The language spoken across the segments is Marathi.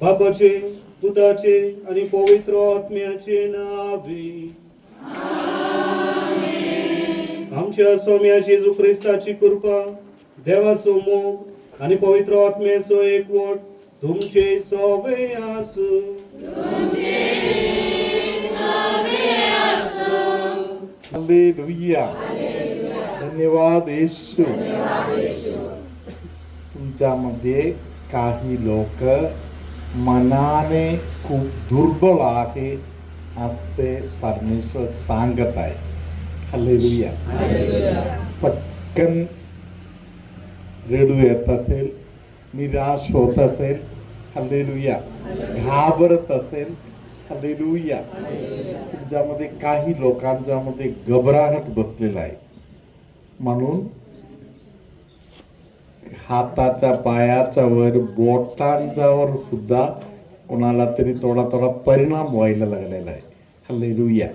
बापाचे पुताचे आणि पवित्र आत्म्याचे नावे. आमच्या सौम्याची येशू ख्रिस्ताची कृपा देवाचो मोग आणि पवित्र आत्म्याचो एकवट तुमचे सवे आसू हालेलुया. धन्यवाद येशू तुमच्यामध्ये काही लोक मनाने खूप दुर्बल आहे असे परमेश्वर सांगत आहे. हालेलुया. पटकन रडू येत असेल निराश होत असेल हल्लेलुया घाबरत असेल हल्लेलुया तुमच्यामध्ये काही लोकांच्या मध्ये घबराहट बसलेला आहे. म्हणून हाताच्या पायाच्या वर बोटांच्या वर सुद्धा कोणाला तरी थोडा थोडा परिणाम व्हायला लागलेला आहे. हल्लेलुया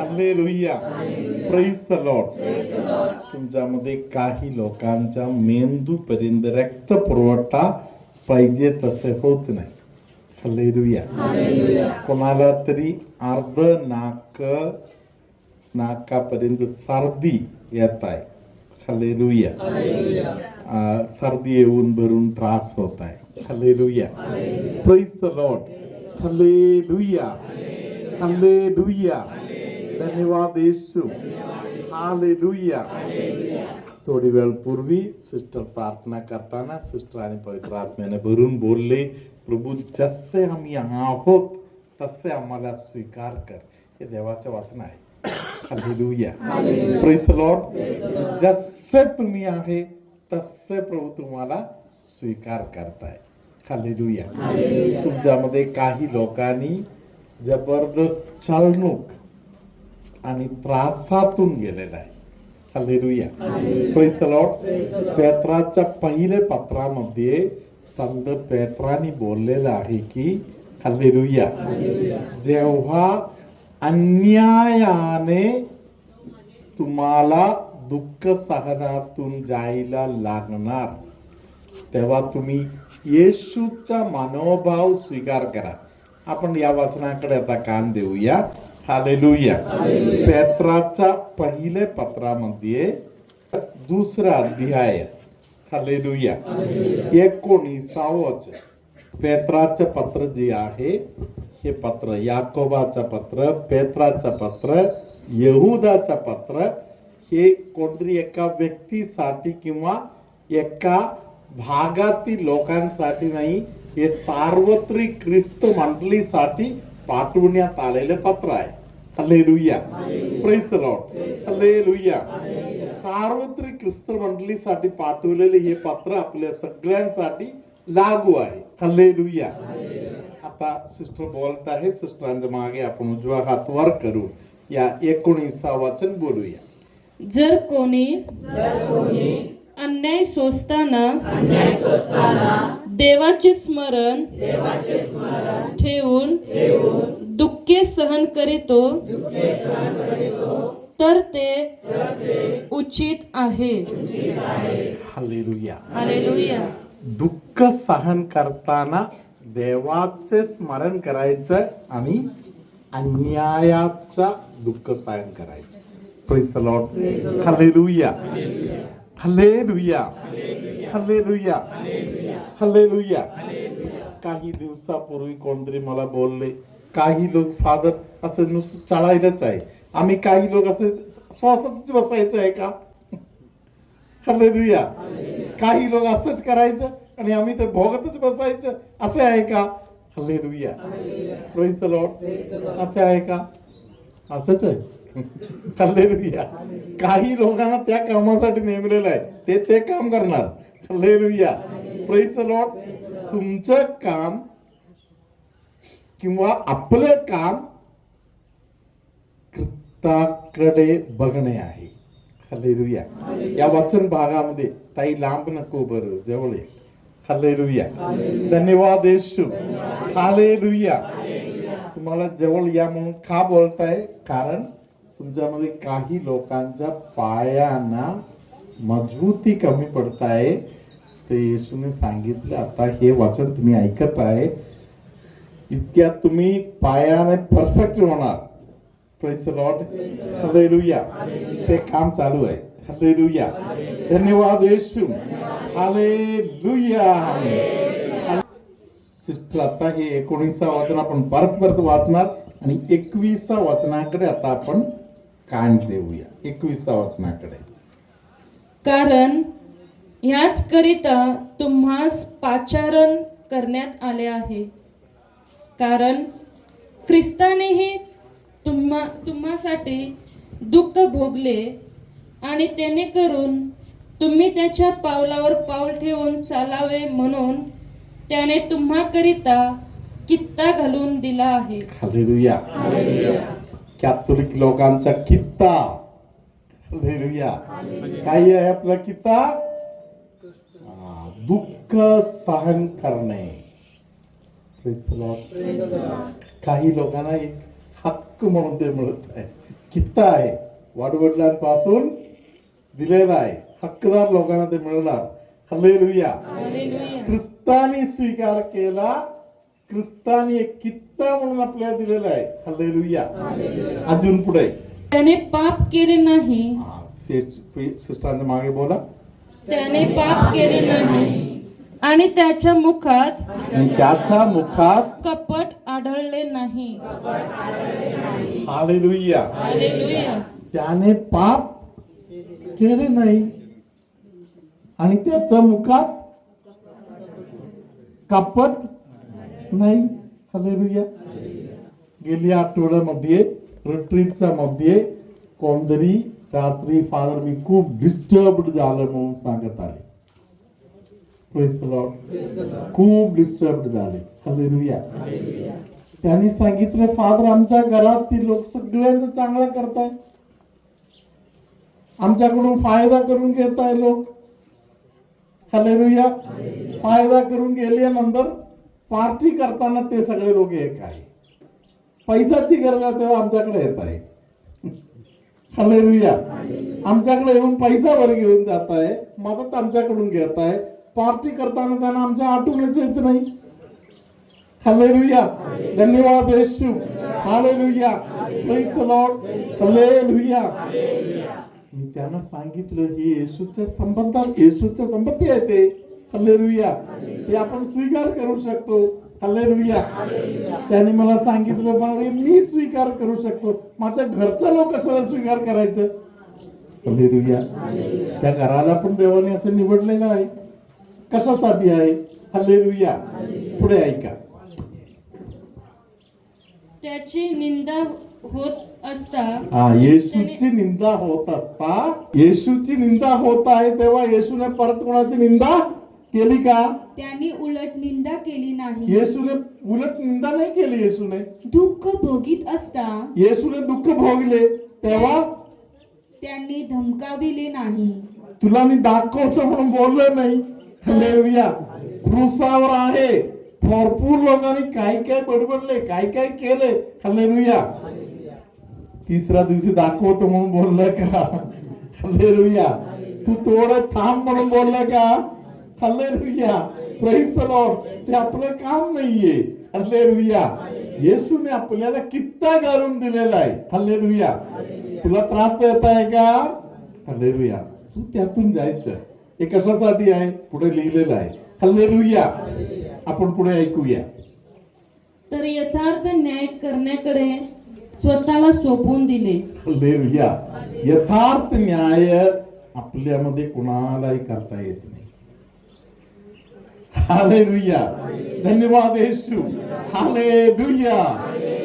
हल्ले लुया प्रेस द लॉर्ड तुमच्यामध्ये काही लोकांच्या मेंदू पर्यंत रक्त पुरवठा पाहिजे तसे होत नाही. हल्लेलुया कोणाला तरी अर्ध नाक नाकापर्यंत सर्दी येत आहे. हल्लेलुया अं, सर्दी येऊन भरून त्रास होत आहे hallelujah praise the lord hallelujah hallelujah धन्यवाद येशू हालेलुया थोडी वेळ पूर्वी सिस्टर प्रार्थना करताना सिस्टर आणि पवित्र आत्म्याने भरून बोलले प्रभू जसे आम्ही आहोत तसे आम्हाला स्वीकार कर हे देवाचं वाचन आहे हालेलुया प्रेज लॉर्ड जसे तुम्ही आहे तसे प्रभू तुम्हाला स्वीकार करताय. हालेलुया. तुमच्यामध्ये काही लोकांनी जबरदस्त चालणूक आणि त्रासातून गेलेला आहे. लॉर्ड पेत्राच्या पहिले पत्रामध्ये संत पेत्राने बोललेलं आहे की हालेलुया. जेव्हा अन्यायाने तुम्हाला दुःख सहनातून जायला लागणार तेव्हा तुम्ही येशूचा मनोभाव स्वीकार करा. आपण या वचनाकडे आता कान देऊया. हालेलुया. पेत्राच्या पहिले पत्रामध्ये दुसरा अध्याय. हालेलुया. एकोणीसावच. पेत्राचं पत्र जे आहे हे पत्र याकोबाचं पत्र पेत्राचं पत्र यहुदाचं पत्र हे कोणतरी एका व्यक्तीसाठी किंवा एका भागातील लोकांसाठी नाही हे सार्वत्रिक ख्रिस्त मंडळीसाठी पाठवण्यात आलेले पत्र आहे. हल्लेलुया प्रेस लॉर्ड हल्लेलुया सार्वत्रिक ख्रिस्त मंडळीसाठी पाठवलेले हे पत्र आपल्या सगळ्यांसाठी लागू आहे. हल्लेलुया आता सिस्टर बोलत आहे सिस्टरांच्या मागे आपण उजवा हात वर करू. या एकोणीसा वाचन बोलूया. जर कोणी अन्याय सोसताना देवाचे स्मरण ठेवून दुःखे सहन करीतो तर ते उचित आहे. दुःख सहन करताना देवाचे स्मरण करायचं आणि अन्यायाचा दुःख सहन करायचं. Praise Lord hallelujah hallelujah hallelujah hallelujah काही दिवसापूर्वी कोणतरी मला बोलले काही लोक फादर असं नुसतं चढायलाच आहे. आम्ही काही लोक असे श्वासच बसायचं आहे का? हल्लेलुया काही लोक असंच करायचं आणि आम्ही ते भोगतच बसायचं. असे आहे का? हल्लेलुया द लॉर्ड असे आहे का? असंच आहे. हल्लेलुया काही लोकांना त्या कामासाठी नेमलेलं आहे. ते ते काम करणार. हल्लेलुया प्रेस द लॉर्ड तुमचं काम किंवा आपलं काम ख्रिस्ताकडे बघणे आहे. हल्लेलुया या वचन भागामध्ये ताई लांब नको बरं जवळ ये. हल्लेलुया धन्यवाद येशू. हालेलुया तुम्हाला जवळ या म्हणून का बोलताय? कारण तुमच्यामध्ये काही लोकांच्या पायांना मजबूती कमी पडत आहे ते येशूने सांगितलं आता हे वचन तुम्ही ऐकत आहे. इतक्यात तुम्ही पायाने परफेक्ट होणार. Hallelujah. ते काम चालू आहे. Hallelujah. धन्यवाद येशू. हालेलुया सिस्टर आता हे एकोणीसा वाचन आपण परत परत वाचणार आणि एकविसा वचनाकडे आता आपण कान देऊया. एकविसा वचनाकडे कारण ह्याच करिता तुम्हास पाचारण करण्यात आले आहे. कारण ख्रिस्तानेही तुम्हा तुम्हासाठी दुःख भोगले आणि त्याने करून तुम्ही त्याच्या पावलावर पाऊल ठेवून चालावे म्हणून त्याने तुम्हाकरिता कित्ता घालून दिला आहे. हालेलुया. कॅथोलिक लोकांचा कित्ता. हालेलुया काय आहे आपला कित्ता? हा, दुःख सहन करणे. काही लोकांना एक हक्क म्हणून ते मिळत आहे. कित्ता आहे. वाडवडिलांपासून दिलेला आहे. हक्कदार लोकांना ते मिळणार. हालेलुया. ख्रिस्तानी स्वीकार केला. ख्रिस्तानी एक कित्ता म्हणून आपल्याला दिलेला आहे. हल्लेलुया अजून पुढे. त्याने पाप केले नाही. सिस- सिस्टरांच्या मागे बोला. त्याने पाप केले नाही. आणि त्याच्या मुखात आणि त्याच्या मुखात कपट आढळले नाही. Hallelujah hallelujah. त्याने पाप केले नाही. आणि त्याच्या मुखात कपट नाही? हालेलुया. गेल्या आठवड्यामध्ये रिट्रीटच्या मध्ये कोणतरी रात्री फादर मी खूप डिस्टर्ब झालं म्हणून सांगत आले. खूप डिस्टर्ब झाले. हालेलुया. त्यांनी सांगितलं फादर आमच्या घरातील लोक सगळ्यांचं चांगलं करताय. आमच्याकडून फायदा करून घेत आहे लोक. हालेलुया. फायदा करून गेल्यानंतर पार्टी करताना ते सगळे लोक एक आहे. पैशाची गरज आहे तेव्हा आमच्याकडे येत आहे. हालेलुया आमच्याकडे येऊन पैसा वर घेऊन जात आहे मदत आमच्याकडून घेत आहे. पार्टी करताना त्यांना आमच्या आठवणीच येत नाही. हालेलुया धन्यवाद येशू. Hallelujah. Praise the lord hallelujah मी त्यांना सांगितलं ही येशूच्या संबंधात येशूच्या संपत्ती आहे ते. हल्लेलुया ते आपण स्वीकार करू शकतो. हल्लेलुया त्याने मला सांगितलं बाबा मी स्वीकार करू शकतो. माझ्या घरचा लोक कशाला स्वीकार करायचं? हल्लेलुया त्या घराला पण देवाने असं निवडलेलं आहे. कशासाठी आहे? हल्लेलुया पुढे ऐका. त्याची निंदा होत असता हा येशूची निंदा होत असता येशूची निंदा होत आहे तेव्हा येशूने परत कोणाची निंदा केली का? त्यांनी उलट निंदा केली नाही. येशूने उलट निंदा नाही केली येशूने दुःख भोगीत असता. येशूने दुःख भोगले तेव्हा त्यांनी धमकाविले नाही. तुला मी दाखवतो म्हणून बोललो नाही. हालेलुया क्रुसावर आहे. भरपूर लोकांनी काय काय बडबडले काय काय केले. हालेलुया तिसऱ्या दिवशी दाखवतो म्हणून बोललं का? हालेलुया तू थोडं थांब म्हणून बोललं का? हालेलुया प्रेस लॉर्ड ते आपलं काम नाहीये. हालेलुया येशूने आपल्याला कित्ता घालून दिलेला आहे. हालेलुया तुला त्रास देत आहे का? हालेलुया तू त्यातून जायचं. हे कशासाठी आहे? पुढे लिहिलेलं आहे. हालेलुया आपण पुढे ऐकूया. तर यथार्थ न्याय करण्याकडे स्वतःला सोपवून दिले. हालेलुया यथार्थ न्याय आपल्यामध्ये कोणालाही करता येत नाही. हालेलुया धन्यवाद येशू हालेलुया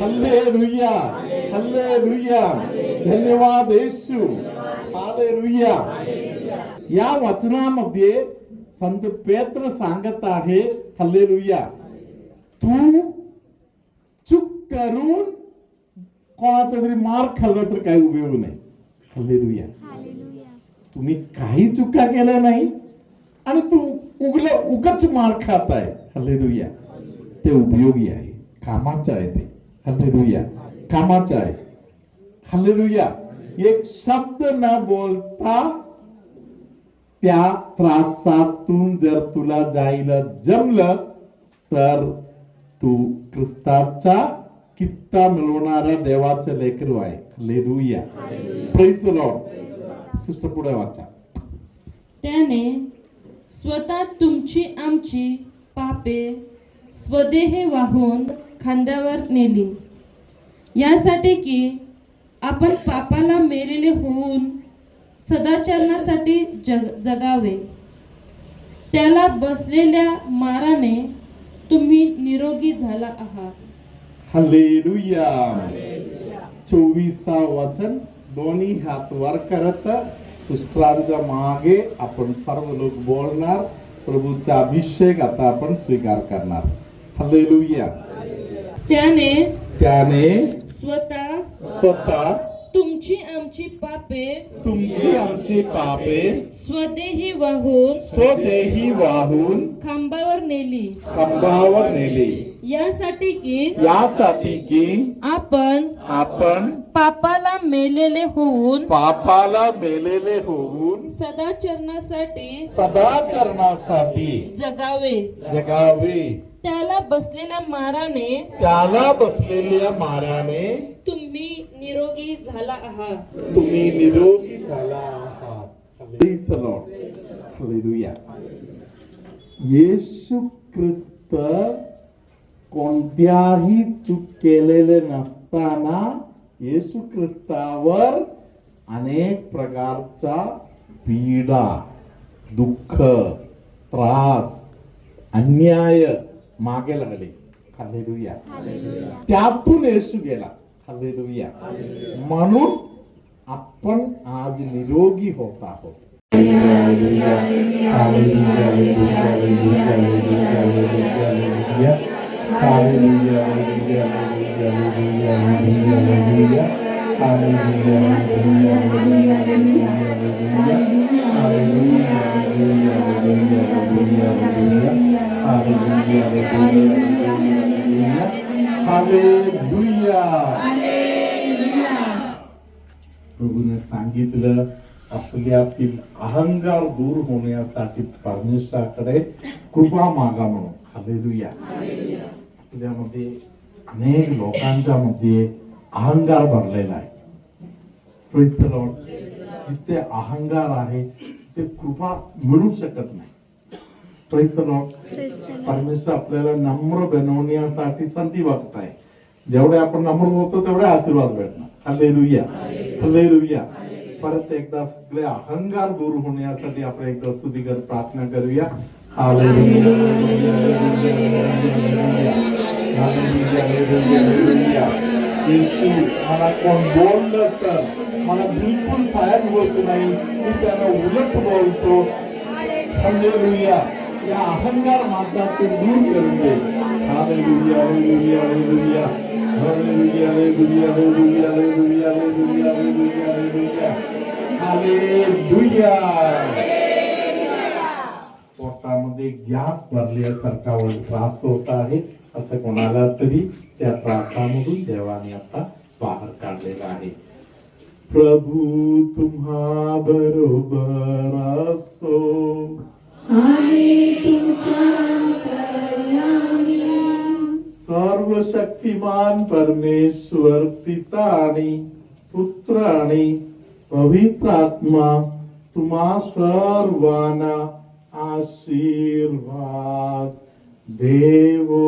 हालेलुया हालेलुया धन्यवाद येशू हालेलुया या वचनामध्ये संत पेत्र सांगत आहे हल्लेलुया. तू चूक करून कोणाचा तरी मार खाल्ला तर काही उपयोग नाही. हल्लेलुया. तुम्ही काही चुका केल्या नाही आणि तू उगल उगच मार खात आहे. हल्लेलुया ते उपयोगी आहे. कामाचं आहे ते. हल्लेलुया कामाचं आहे. हल्लेलुया एक शब्द न बोलता त्या त्रासातून जर तुला जायला जमलं तर तू ख्रिस्ताचा कित्ता मिळवणाऱ्या देवाचं लेकरू आहे. लेलुया प्रेस लॉर्ड सिस्टर पुढे वाचा. त्याने स्वतः तुमची आमची पापे स्वदेह वाहून खांद्यावर नेली. यासाठी की आपण पापाला मेलेले होऊन सदाचरणासाठी जग जगावे. त्याला बसलेल्या माराने तुम्ही निरोगी झाला आहात. हल्लेलुया चोवीसा वचन दोन्ही हात वर करत सिस्टरांच्या मागे आपण सर्व लोक बोलणार. प्रभूचा अभिषेक आता आपण स्वीकार करणार. हल्लेलुया त्याने त्याने स्वतः स्वतः तुमची आमची पापे तुमची आमची पापे स्वदेही वाहून स्वदेही वाहून खांबावर नेली. खांबावर नेले. यासाठी की यासाठी की आपण आपण पापाला मेलेले होऊन पापाला मेलेले होऊन सदाचरणासाठी सदाचरणासाठी जगावे. जगावे. त्याला बसलेल्या माराने त्याला बसलेल्या माराने तुम्ही निरोगी झाला आहात. तुम्ही निरोगी झाला आहात. येशू ख्रिस्त कोणत्याही चूक केलेले नसताना येशू ख्रिस्तावर अनेक प्रकारचा पीडा दुःख त्रास अन्याय मागे लागले हालेलुया त्यातून येशू गेला हालेलुया म्हणून आपण आज निरोगी होत आहोत Hallelujah, hallelujah, hallelujah, hallelujah, hallelujah, hallelujah. Hallelujah, hallelujah, hallelujah, hallelujah, hallelujah. Hallelujah, hallelujah, hallelujah, hallelujah, hallelujah. Hallelujah, hallelujah, hallelujah, hallelujah. Hallelujah. प्रभु ने सांगितलं आपल्यातील अहंकार दूर होण्यासाठी परमेश्वराकडे कृपा मागा म्हणून हालेलुया आपल्यामध्ये अनेक लोकांच्या मध्ये अहंकार भरलेला आहे. जिथे अहंकार आहे ते कृपा मिळू शकत नाही. परमेश्वर आपल्याला नम्र बनवण्यासाठी संधी बघत आहे जेवढे आपण नम्र होतो तेवढे आशीर्वाद भेटणार. हल्लेलुया हल्लेलुया परत एकदा सगळे अहंकार दूर होण्यासाठी आपण एकदा स्तुतीकर प्रार्थना करूया. Hallelujah hallelujah, hallelujah, hallelujah. येशू मला कोण बोललं तर मला बिलकुल फायर होत नाही मी त्यांना उलट बोलतो हालेलुया या अहंकार माझ्यातून दूर करून दे hallelujah hallelujah hallelujah hallelujah hallelujah hallelujah hallelujah hallelujah hallelujah hallelujah hallelujah पोटामध्ये गॅस भरल्यासारखा त्रास होत आहे असं कोणाला तरी त्या त्रासामधून देवाने आता बाहेर काढलेला आहे. प्रभू तुम्हा बरोबर असो. सर्व शक्तिमान परमेश्वर पिता आणि पुत्र आणि पवित्र आत्मा तुम्हा सर्वांना आशीर्वाद देवो